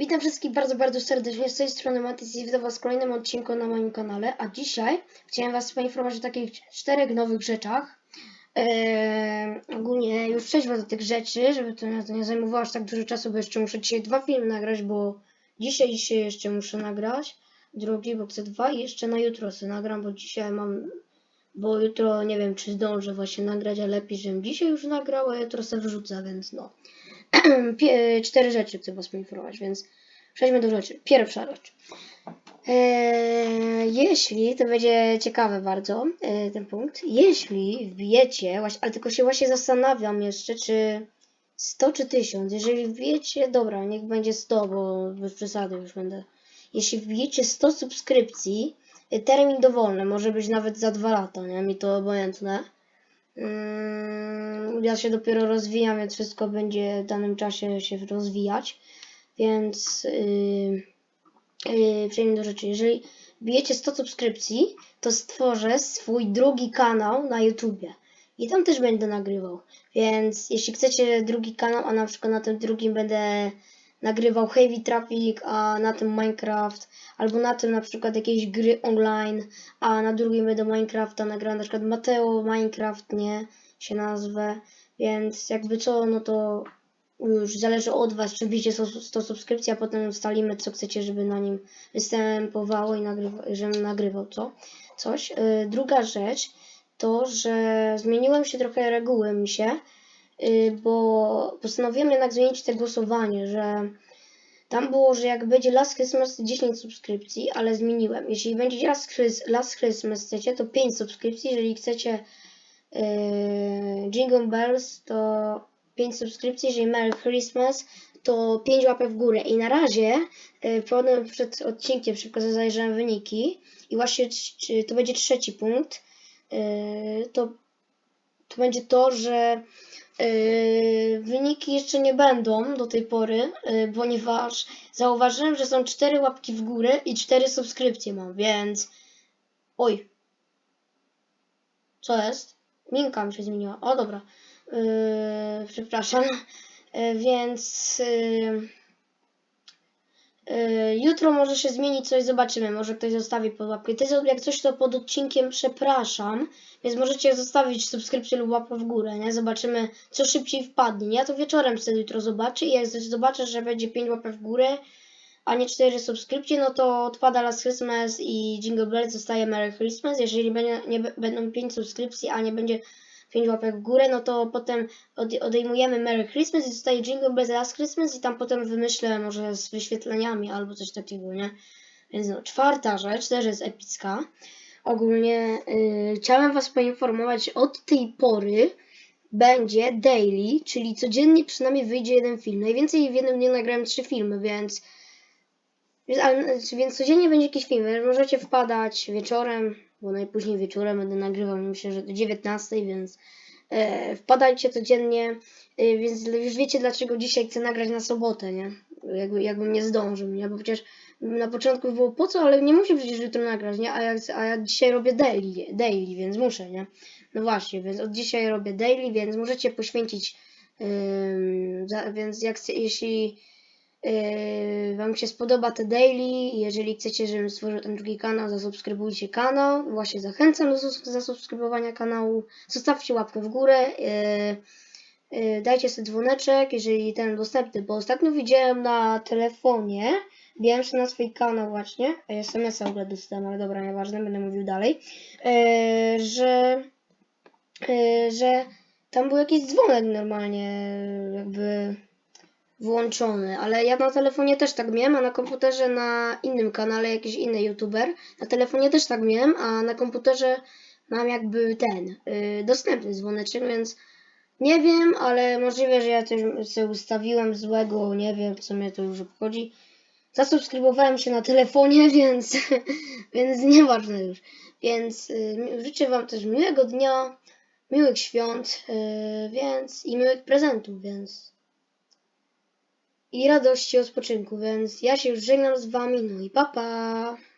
Witam wszystkich bardzo, bardzo serdecznie. Z tej strony Matys i witam Was w kolejnym odcinku na moim kanale. A dzisiaj chciałem Was poinformować o takich czterech nowych rzeczach. Eee, ogólnie już przejdźmy do tych rzeczy, żeby to, nie zajmowało aż tak dużo czasu, bo jeszcze muszę dzisiaj dwa filmy nagrać, bo dzisiaj, dzisiaj jeszcze muszę nagrać. Drugi, bo chcę dwa i jeszcze na jutro sobie nagram, bo dzisiaj mam... Bo jutro nie wiem, czy zdążę właśnie nagrać, a lepiej, żebym dzisiaj już nagrał, a jutro sobie wrzucę, więc no. Cztery rzeczy chcę Was poinformować, więc przejdźmy do rzeczy. Pierwsza rzecz. Eee, jeśli, to będzie ciekawe bardzo e, ten punkt, jeśli wbijecie, ale tylko się właśnie zastanawiam jeszcze, czy 100 czy 1000, jeżeli wbijecie, dobra, niech będzie 100, bo bez przesady już będę. Jeśli wbijecie 100 subskrypcji, e, termin dowolny, może być nawet za 2 lata, nie? Mi to obojętne. Mm, ja się dopiero rozwijam, więc wszystko będzie w danym czasie się rozwijać. Więc yy, yy, przejdźmy do rzeczy. Jeżeli bijecie 100 subskrypcji, to stworzę swój drugi kanał na YouTubie. I tam też będę nagrywał. Więc jeśli chcecie drugi kanał, a na przykład na tym drugim będę nagrywał Heavy Traffic, a na tym Minecraft, albo na tym na przykład jakieś gry online, a na drugim będę Minecrafta nagrał na przykład Mateo Minecraft, nie, się nazwę, więc jakby co, no to już zależy od Was, czy wbijcie 100, 100 subskrypcji, a potem ustalimy, co chcecie, żeby na nim występowało i nagrywa, żebym nagrywał co, coś. Yy, druga rzecz to, że zmieniłem się trochę reguły mi się, bo postanowiłem jednak zmienić te głosowanie, że tam było, że jak będzie Last Christmas 10 subskrypcji, ale zmieniłem. Jeśli będzie Last, Last Christmas chcecie, to 5 subskrypcji. Jeżeli chcecie yy, Jingle Bells, to 5 subskrypcji. Jeżeli Merry Christmas, to 5 łapek w górę. I na razie, yy, potem przed odcinkiem szybko zajrzałem wyniki i właśnie to będzie trzeci punkt. Yy, to, to będzie to, że wyniki jeszcze nie będą do tej pory, yy, ponieważ zauważyłem, że są cztery łapki w górę i cztery subskrypcje mam, więc... Oj. Co jest? Minka mi się zmieniła. O, dobra. Yy, przepraszam. Yy, więc... Yy, jutro może się zmienić coś, zobaczymy. Może ktoś zostawi pod łapkę. Ty, jak coś, to pod odcinkiem przepraszam. Więc możecie zostawić subskrypcję lub łapkę w górę, nie? Zobaczymy, co szybciej wpadnie. Ja to wieczorem wtedy jutro zobaczę i jak zobaczę, że będzie 5 łapek w górę, a nie 4 subskrypcje, no to odpada Last Christmas i Jingle Bells zostaje Merry Christmas. Jeżeli będzie, nie, będą 5 subskrypcji, a nie będzie 5 łapek w górę, no to potem od, odejmujemy Merry Christmas i zostaje Jingle Bells Last Christmas i tam potem wymyślę może z wyświetleniami albo coś takiego, nie? Więc no, czwarta rzecz też jest epicka. Ogólnie y, chciałem Was poinformować, od tej pory będzie daily, czyli codziennie przynajmniej wyjdzie jeden film. Najwięcej w jednym dniu nagrałem trzy filmy, więc, więc, ale, więc codziennie będzie jakiś film. więc Możecie wpadać wieczorem, bo najpóźniej wieczorem będę nagrywał, myślę, że do 19, więc e, wpadajcie codziennie, e, więc już wiecie dlaczego dzisiaj chcę nagrać na sobotę, nie? Jakby, jakbym nie zdążył, nie? Bo przecież na początku było po co, ale nie muszę przecież jutro nagrać, nie? A ja, a ja dzisiaj robię daily, daily, więc muszę, nie? No właśnie, więc od dzisiaj robię daily, więc możecie poświęcić, ym, za, więc jak jeśli yy, Wam się spodoba te daily, jeżeli chcecie, żebym stworzył ten drugi kanał, zasubskrybujcie kanał, właśnie zachęcam do zasubskrybowania kanału, zostawcie łapkę w górę, yy, yy, dajcie sobie dzwoneczek, jeżeli ten dostępny, bo ostatnio widziałem na telefonie, Wiem, że na swój kanał właśnie, SMS-a w ogóle dostałem, ale dobra, nieważne, będę mówił dalej, że, że tam był jakiś dzwonek normalnie jakby włączony, ale ja na telefonie też tak miałem, a na komputerze na innym kanale jakiś inny youtuber, na telefonie też tak miałem, a na komputerze mam jakby ten, e, dostępny dzwoneczek, więc nie wiem, ale możliwe, że ja też sobie ustawiłem złego, nie wiem, co mnie to już obchodzi. Zasubskrybowałem się na telefonie, więc, więc nieważne już. Więc y, życzę Wam też miłego dnia, miłych świąt, y, więc i miłych prezentów, więc i radości odpoczynku, więc ja się już żegnam z Wami, no i papa. Pa.